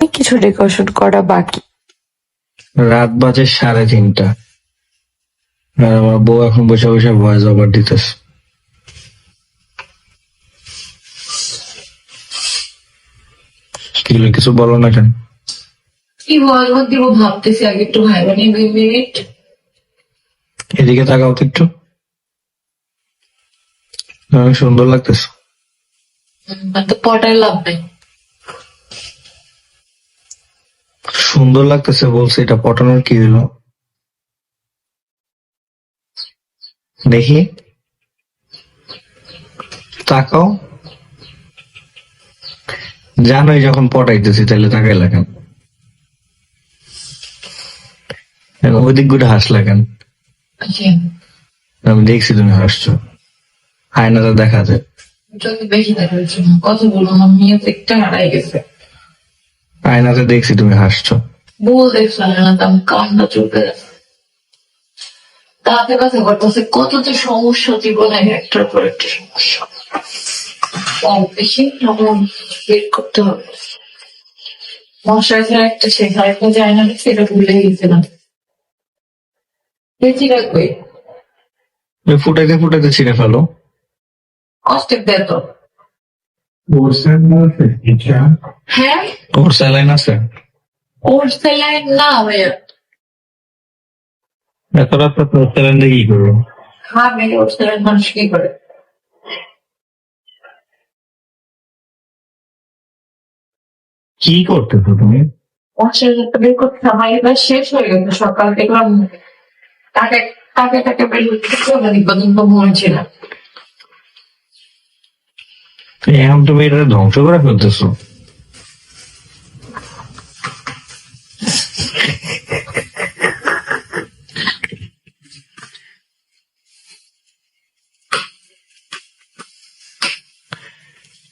কিছু ডেকোরেশন করা বাকি? রাত বাজে সাড়ে তিনটা। আর আমার বউ এখন বসে বসে ভয়েস ওভার দিতেছে। কি হলো, কিছু বলো না কেন? কি বলব দিব ভাবতেছি আগে একটু ভাইবানি দুই মিনিট এদিকে তাকাও তো একটু। সুন্দর লাগতেছে। তো পটায় লাভ নেই। সুন্দর লাগতেছে বলছে এটা পটানোর কি হলো? দেখি। তাকাও। জানোই যখন পটাইতেছি তাহলে তাকাই লাগান। ওইদিকগুলো হাস লাগান আচ্ছা, আমি দেখছি তুমি হাসছো। আয়নাটা দেখা যায়। আয়নাতে দেখছি তুমি হাসছো। বল তো কান্না চলতে তাতে কথা করতেছে কত যে সমস্যা জীবনে একটার পর একটা সমস্যা। কম বেশি আমার বের করতে হবে। মশাই একটা শেখা একটা যায় না সেটা ভুলে গেছিলাম। বেশি রাখবে ফুটাইতে ফুটাইতে ছিঁড়ে ফেলো। কষ্টের দেয় তো। হ্যাঁ? ওর স্যালাইন আছে? না এত দিয়ে কি করব? খাবে ওর মানুষ কি করে? কি করতেছো তুমি? এবার শেষ হয়ে গেছে সকাল দেখলাম তাকে তাকে তাকে বের ছিল এখন তুমি এটা ধ্বংস করে ফেলতেছো।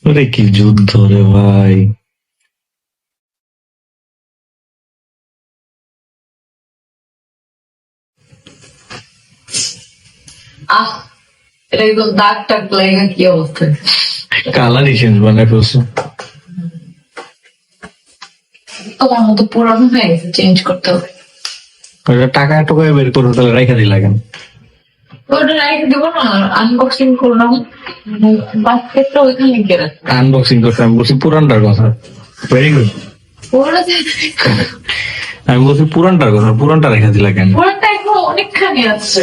ওরে কি যুদ্ধ রে ভাই। আহ এটা একদম দাগ টাগ লাগে কি অবস্থা? কালারই চেঞ্জ বানায় ফেলছো তোমার মতো পুরানো হয়ে গেছে চেঞ্জ করতে হবে। টাকা এত বের করো তাহলে রেখে দিলা কেন? আনবক্সিং করলাম। বাস্কেটটা ওইখানে আনবক্সিং করতে আমি বলছি পুরানটার কথা। ভেরি গুড আমি বলছি পুরানটার কথা পুরানটা রেখে দিলা কেন? পুরানটা এখন অনেকখানি আছে।